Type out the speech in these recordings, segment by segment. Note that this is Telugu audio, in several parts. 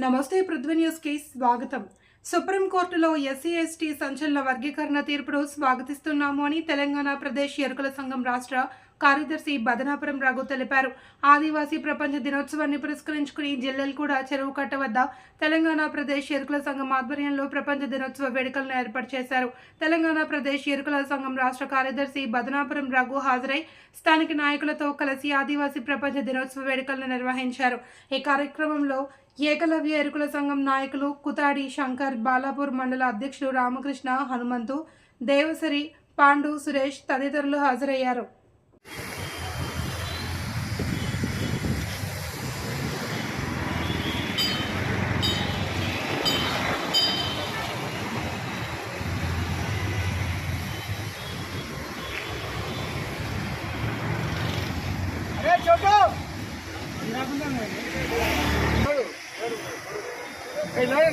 నమస్తే పృథ్వీ న్యూస్ స్వాగతం. సుప్రీంకోర్టులో ఎస్సీ ఎస్టీ సంచలన వర్గీకరణ తీర్పును స్వాగతిస్తున్నాము అని తెలంగాణ ప్రదేశ్ ఎరుకల సంఘం రాష్ట్ర కార్యదర్శి బదనాపురం రఘు తెలిపారు. ఆదివాసీ ప్రపంచ దినోత్సవాన్ని పురస్కరించుకుని జిల్లెలగూడ చెరువు కట్ట వద్ద తెలంగాణ ప్రదేశ్ ఎరుకుల సంఘం ఆధ్వర్యంలో ప్రపంచ దినోత్సవ వేడుకలను ఏర్పాటు చేశారు. తెలంగాణ ప్రదేశ్ ఎరుకుల సంఘం రాష్ట్ర కార్యదర్శి బదనాపురం రఘు హాజరై స్థానిక నాయకులతో కలిసి ఆదివాసీ ప్రపంచ దినోత్సవ వేడుకలను నిర్వహించారు. ఈ కార్యక్రమంలో ఏకలవ్య ఎరుకుల సంఘం నాయకులు కుతాడి శంకర్ బాలాపూర్ మండల అధ్యక్షులు రామకృష్ణ హనుమంతు దేవసరి పాండు సురేష్ తదితరులు హాజరయ్యారు. జై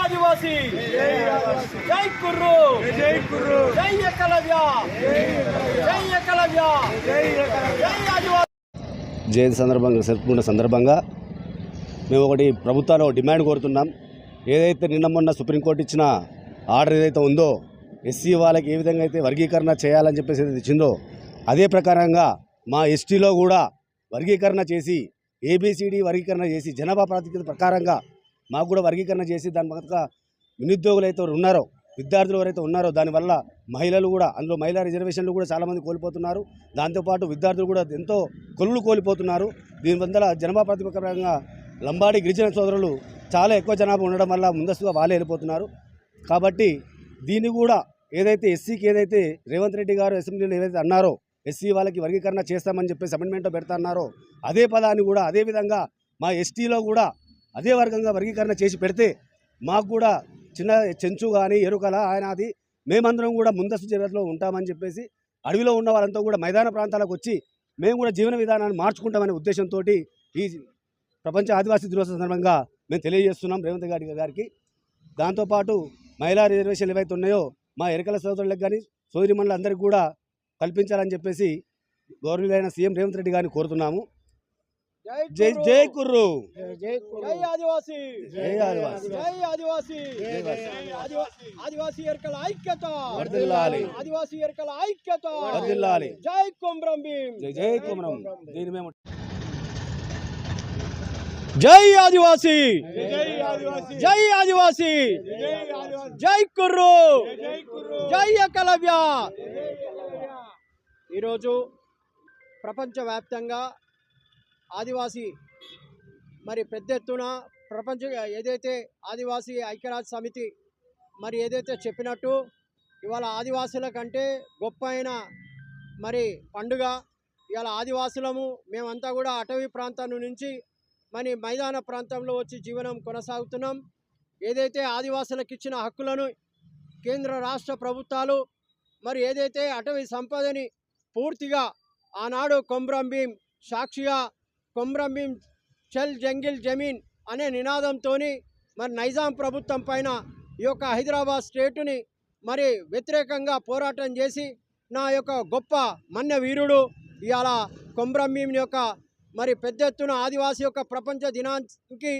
ఆదివాసి. జై కుర్రు. జై కుర్రు. జై ఏకలవ్య. జై ఏకలవ్య. జై ఆదివాసి. జయంతి సందర్భంగా జరుపుకున్న సందర్భంగా మేము ఒకటి ప్రభుత్వాలు డిమాండ్ కోరుతున్నాం. ఏదైతే నిన్న మొన్న సుప్రీంకోర్టు ఇచ్చిన ఆర్డర్ ఏదైతే ఉందో ఎస్సీ వాళ్ళకి ఏ విధంగా అయితే వర్గీకరణ చేయాలని చెప్పేసి ఏదైతే ఇచ్చిందో అదే ప్రకారంగా మా ఎస్టీలో కూడా వర్గీకరణ చేసి ఏబిసిడి వర్గీకరణ చేసి జనాభా ప్రాతిపదిక ప్రకారంగా మాకు కూడా వర్గీకరణ చేసి దాని పక్క నిరుద్యోగులు అయితే ఉన్నారో విద్యార్థులు ఎవరైతే ఉన్నారో దానివల్ల మహిళలు కూడా అందులో మహిళా రిజర్వేషన్లు కూడా చాలామంది కోల్పోతున్నారు. దాంతోపాటు విద్యార్థులు కూడా ఎంతో కొలువులు కోల్పోతున్నారు. దీనివల్ల జనాభా ప్రాతిపదికంగా లంబాడి గిరిజన సోదరులు చాలా ఎక్కువ జనాభా ఉండడం వల్ల ముందస్తుగా వాళ్ళే వెళ్ళిపోతున్నారు. కాబట్టి దీన్ని కూడా ఏదైతే ఎస్సీకి ఏదైతే రేవంత్ రెడ్డి గారు అసెంబ్లీలో ఏదైతే అన్నారో ఎస్సీ వాళ్ళకి వర్గీకరణ చేస్తామని చెప్పేసి అమెండ్మెంట్లో పెడతా అన్నారో అదే పదాన్ని కూడా అదే విధంగా మా ఎస్టీలో కూడా అదే వర్గంగా వర్గీకరణ చేసి పెడితే మాకు కూడా చిన్న చెంచు కానీ ఎరుకల ఆయన అది మేమందరం కూడా ముందస్తు చర్యలో ఉంటామని చెప్పేసి అడవిలో ఉన్న వాళ్ళంతా కూడా మైదాన ప్రాంతాలకు వచ్చి మేము కూడా జీవన విధానాన్ని మార్చుకుంటామనే ఉద్దేశంతో ఈ ప్రపంచ ఆదివాసీ దినోత్సవ సందర్భంగా మేము తెలియజేస్తున్నాం రేవంత్ గారి గారికి. దాంతోపాటు మహిళా రిజర్వేషన్లు ఏవైతే ఉన్నాయో మా ఎరకల సోదరులకు కానీ సోదరి అందరికీ కూడా కల్పించాలని చెప్పేసి గౌరవులైన సీఎం రేవంత్ రెడ్డి గారిని కోరుతున్నాము. జై జై కుర్రు జై ఆదివాసి. జై ఆదివాసి. జై ఆదివాసి. ఆదివా- ఆదివాసి. ఎరకల ఐక్యత. వర్ధిల్లాలి. ఆదివాసి ఎరకల ఐక్యత. వర్ధిల్లాలి. జై కొమ్రం భీం జై జై కుమరం. దీని మేము జై ఆదివాసి. జై ఆదివాసి. జై కుర్రు. జై ఏకలవ్య ఈరోజు ప్రపంచవ్యాప్తంగా ఆదివాసీ మరి పెద్ద ఎత్తున ప్రపంచ ఏదైతే ఆదివాసీ ఐక్యరాజ్య సమితి మరి ఏదైతే చెప్పినట్టు ఇవాళ ఆదివాసుల కంటే గొప్ప అయిన మరి పండుగ. ఇవాళ ఆదివాసులము మేమంతా కూడా అటవీ ప్రాంతం నుంచి మరి మైదాన ప్రాంతంలో వచ్చి జీవనం కొనసాగుతున్నాం. ఏదైతే ఆదివాసులకు ఇచ్చిన హక్కులను కేంద్ర రాష్ట్ర ప్రభుత్వాలు మరి ఏదైతే అటవీ సంపదని పూర్తిగా ఆనాడు కొమ్రం భీం సాక్షిగా కొమ్రం భీం చల్ జంగిల్ జమీన్ అనే నినాదంతో మరి నైజాం ప్రభుత్వం పైన ఈ యొక్క హైదరాబాద్ స్టేటుని మరి వ్యతిరేకంగా పోరాటం చేసి నా యొక్క గొప్ప మన్య వీరుడు ఇవాళ కొమ్రం భీం యొక్క మరి పెద్ద ఎత్తున ఆదివాసీ యొక్క ప్రపంచ దినానికి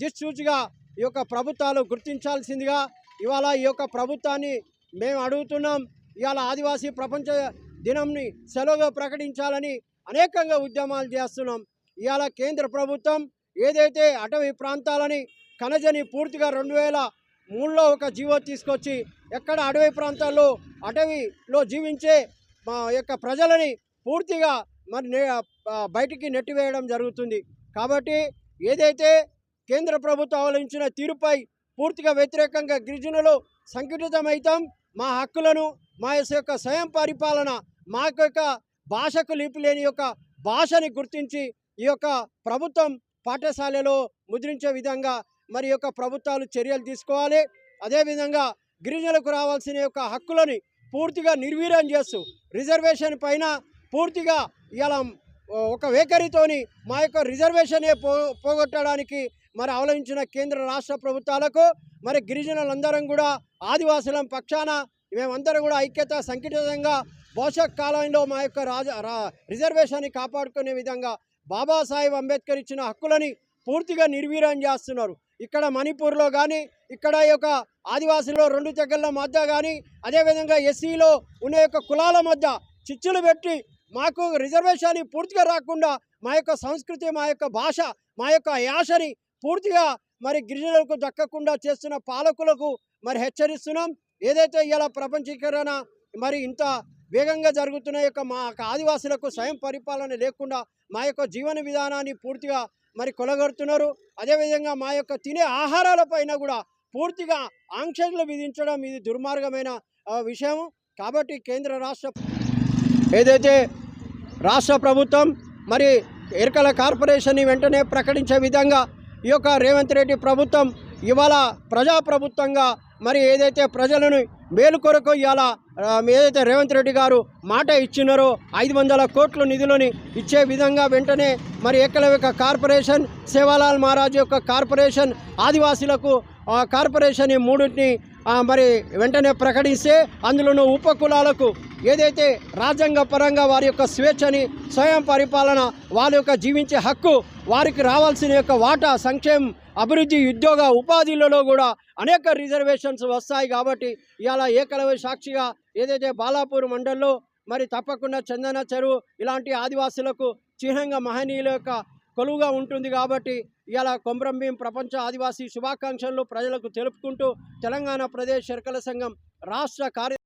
దిశూచిగా ఈ యొక్క ప్రభుత్వాలు గుర్తించాల్సిందిగా ఇవాళ ఈ యొక్క ప్రభుత్వాన్ని మేము అడుగుతున్నాం. ఇవాళ ఆదివాసీ ప్రపంచ దినంని సెలవుగా ప్రకటించాలని అనేకంగా ఉద్యమాలు చేస్తున్నాం. ఇవాళ కేంద్ర ప్రభుత్వం ఏదైతే అటవీ ప్రాంతాలని కనజని పూర్తిగా రెండు వేల మూడులో ఒక జీవో తీసుకొచ్చి ఎక్కడ అటవీ ప్రాంతాల్లో అటవీలో జీవించే మా యొక్క ప్రజలని పూర్తిగా మరి నే- బయటికి నెట్టివేయడం జరుగుతుంది. కాబట్టి ఏదైతే కేంద్ర ప్రభుత్వం అవలంబించిన తీరుపై పూర్తిగా వ్యతిరేకంగా గిరిజనులు సంఘటితమైతాం మా హక్కులను మా యొక్క స్వయం పరిపాలన మా యొక్క భాషకు లిపి లేని యొక్క భాషని గుర్తించి ఈ యొక్క ప్రభుత్వం పాఠశాలలో ముద్రించే విధంగా మరి యొక్క ప్రభుత్వాలు చర్యలు తీసుకోవాలి. అదేవిధంగా గిరిజనులకు రావాల్సిన యొక్క హక్కులని పూర్తిగా నిర్వీర్యం చేస్తూ రిజర్వేషన్ పైన పూర్తిగా ఇలా ఒక వేకరితోని మా యొక్క రిజర్వేషనే పో పోగొట్టడానికి మరి అవలంబించిన కేంద్ర రాష్ట్ర ప్రభుత్వాలకు మరి గిరిజనులందరం కూడా ఆదివాసులం పక్షాన మేమందరం కూడా ఐక్యత సంఘటితంగా భవిష్యత్ కాలంలో మా యొక్క రాజ రిజర్వేషన్ని కాపాడుకునే విధంగా బాబాసాహెబ్ అంబేద్కర్ ఇచ్చిన హక్కులని పూర్తిగా నిర్వీర్యం చేస్తున్నారు. ఇక్కడ మణిపూర్లో కానీ ఇక్కడ ఈ యొక్క ఆదివాసుల్లో రెండు తెగల మధ్య కానీ అదేవిధంగా ఎస్సీలో ఉన్న యొక్క కులాల మధ్య చిచ్చులు పెట్టి మాకు రిజర్వేషన్ పూర్తిగా రాకుండా మా యొక్క సంస్కృతి మా యొక్క భాష మా యొక్క యాసని పూర్తిగా మరి గిరిజనులకు దక్కకుండా చేస్తున్న పాలకులకు మరి హెచ్చరిస్తున్నాం. ఏదైతే ఇలా ప్రపంచీకరణ మరి ఇంత వేగంగా జరుగుతున్న యొక్క మా యొక్క ఆదివాసులకు స్వయం పరిపాలన లేకుండా మా యొక్క జీవన విధానాన్ని పూర్తిగా మరి కొలగొడుతున్నారు. అదేవిధంగా మా యొక్క తినే ఆహారాల పైన కూడా పూర్తిగా ఆంక్షలు విధించడం ఇది దుర్మార్గమైన విషయం కాబట్టి కేంద్ర రాష్ట్ర ఏదైతే రాష్ట్ర ప్రభుత్వం మరి ఎరకల కార్పొరేషన్ని వెంటనే ప్రకటించే విధంగా ఈ యొక్క రేవంత్ రెడ్డి ప్రభుత్వం ఇవాళ ప్రజాప్రభుత్వంగా మరి ఏదైతే ప్రజలను మేలు కొరకు ఇవాళ ఏదైతే రేవంత్ రెడ్డి గారు మాట ఇచ్చినారో ఐదు వందల కోట్ల నిధులని ఇచ్చే విధంగా వెంటనే మరి ఏకలవ్య కార్పొరేషన్ సేవాలాల్ మహారాజ్ యొక్క కార్పొరేషన్ ఆదివాసీలకు కార్పొరేషన్ ఈ మూడింటిని మరి వెంటనే ప్రకటిస్తే అందులోనూ ఉపకులాలకు ఏదైతే రాజ్యాంగ పరంగా వారి యొక్క స్వేచ్ఛని స్వయం పరిపాలన వారి యొక్క జీవించే హక్కు వారికి రావాల్సిన యొక్క వాటా సంక్షేమం అభివృద్ధి ఉద్యోగ ఉపాధిలలో కూడా అనేక రిజర్వేషన్స్ వస్తాయి కాబట్టి ఇలా ఏకలవ్య సాక్షిగా ఏదైతే బాలాపూర్ మండల్లో మరి తప్పకుండా చందన చెరువు ఇలాంటి ఆదివాసులకు చిహ్నంగా మహనీయుల యొక్క కొలువుగా ఉంటుంది కాబట్టి ఇలా కొమరంభీం ప్రపంచ ఆదివాసీ శుభాకాంక్షలు ప్రజలకు తెలుపుకుంటూ తెలంగాణ ప్రదేశ్ శర్కల సంఘం రాష్ట్ర కార్య